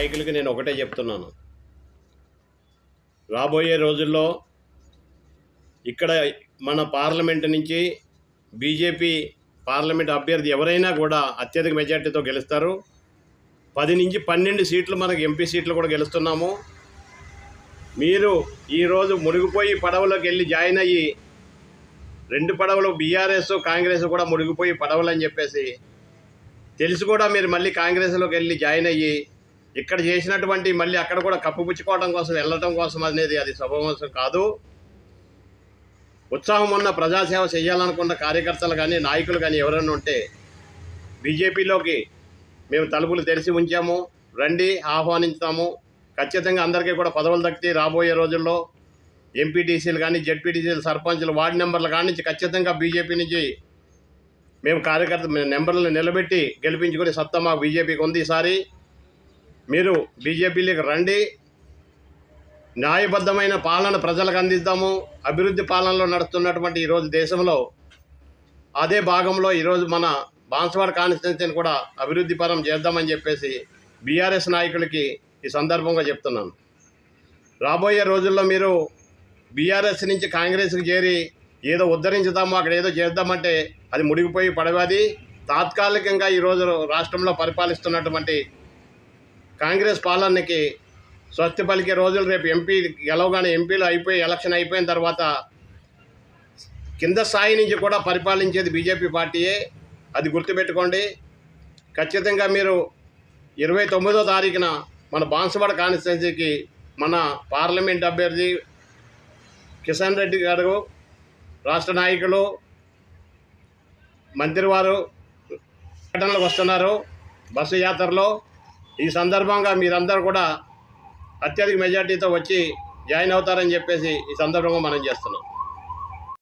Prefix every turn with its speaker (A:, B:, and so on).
A: నాయకులకి నేను ఒకటే చెప్తున్నాను. రాబోయే రోజుల్లో ఇక్కడ మన పార్లమెంట్ నుంచి బీజేపీ పార్లమెంట్ అభ్యర్థి ఎవరైనా కూడా అత్యధిక మెజార్టీతో గెలుస్తారు. పది నుంచి పన్నెండు సీట్లు మనకు ఎంపీ సీట్లు కూడా గెలుస్తున్నాము. మీరు ఈరోజు మునిగిపోయి పడవలోకి వెళ్ళి జాయిన్ అయ్యి రెండు పడవలు బీఆర్ఎస్ కాంగ్రెస్ కూడా మునిగిపోయి పడవలు అని చెప్పేసి తెలిసి కూడా మీరు మళ్ళీ కాంగ్రెస్లోకి వెళ్ళి జాయిన్ అయ్యి ఇక్కడ చేసినటువంటి మళ్ళీ అక్కడ కూడా కప్పుపుచ్చుకోవడం కోసం వెళ్ళటం కోసం అనేది అది శుభవంశం కాదు. ఉత్సాహం ఉన్న ప్రజాసేవ చేయాలనుకున్న కార్యకర్తలు కానీ నాయకులు కానీ ఎవరైనా ఉంటే బీజేపీలోకి మేము తలుపులు తెరిచి ఉంచాము. రండి ఆహ్వానించాము. ఖచ్చితంగా అందరికీ కూడా పదవులు దక్కితే రాబోయే రోజుల్లో ఎంపీటీసీలు కానీ జెడ్పీటీసీలు సర్పంచులు వార్డు నెంబర్లు కానీ నుంచి ఖచ్చితంగా బీజేపీ నుంచి మేము కార్యకర్త నెంబర్లను నిలబెట్టి గెలిపించుకునే సత్తా మాకు బీజేపీకి ఉంది ఈసారి. మీరు బీజేపీలోకి రండి. న్యాయబద్ధమైన పాలన ప్రజలకు అందిద్దాము. అభివృద్ధి పాలనలో నడుస్తున్నటువంటి ఈరోజు దేశంలో అదే భాగంలో ఈరోజు మన బాన్స్వాడ కాన్స్టిట్యున్సీని కూడా అభివృద్ధి పరం చేద్దామని చెప్పేసి బీఆర్ఎస్ నాయకులకి ఈ సందర్భంగా చెప్తున్నాను. రాబోయే రోజుల్లో మీరు బీఆర్ఎస్ నుంచి కాంగ్రెస్కి చేరి ఏదో ఉద్ధరించుదాము అక్కడ ఏదో చేద్దామంటే అది ముడిగిపోయి పడవది. తాత్కాలికంగా ఈరోజు రాష్ట్రంలో పరిపాలిస్తున్నటువంటి కాంగ్రెస్ పాలనకి స్వస్తి పలికే రోజులు రేపు ఎంపీ గెలవగానే ఎంపీలు అయిపోయి ఎలక్షన్ అయిపోయిన తర్వాత కింద స్థాయి నుంచి కూడా పరిపాలించేది బీజేపీ పార్టీయే. అది గుర్తుపెట్టుకోండి. ఖచ్చితంగా మీరు ఇరవై తొమ్మిదో తారీఖున మన బాన్సువాడ కాన్స్టిట్యున్సీకి మన పార్లమెంట్ అభ్యర్థి కిషన్ రెడ్డి గారు రాష్ట్ర నాయకులు మంత్రివారు ప్రకటనలకు వస్తున్నారు. బస్సు యాత్రలో ఈ సందర్భంగా మీరందరూ కూడా అత్యధిక మెజార్టీతో వచ్చి జాయిన్ అవుతారని చెప్పేసి ఈ సందర్భంగా మనం చేస్తున్నాం.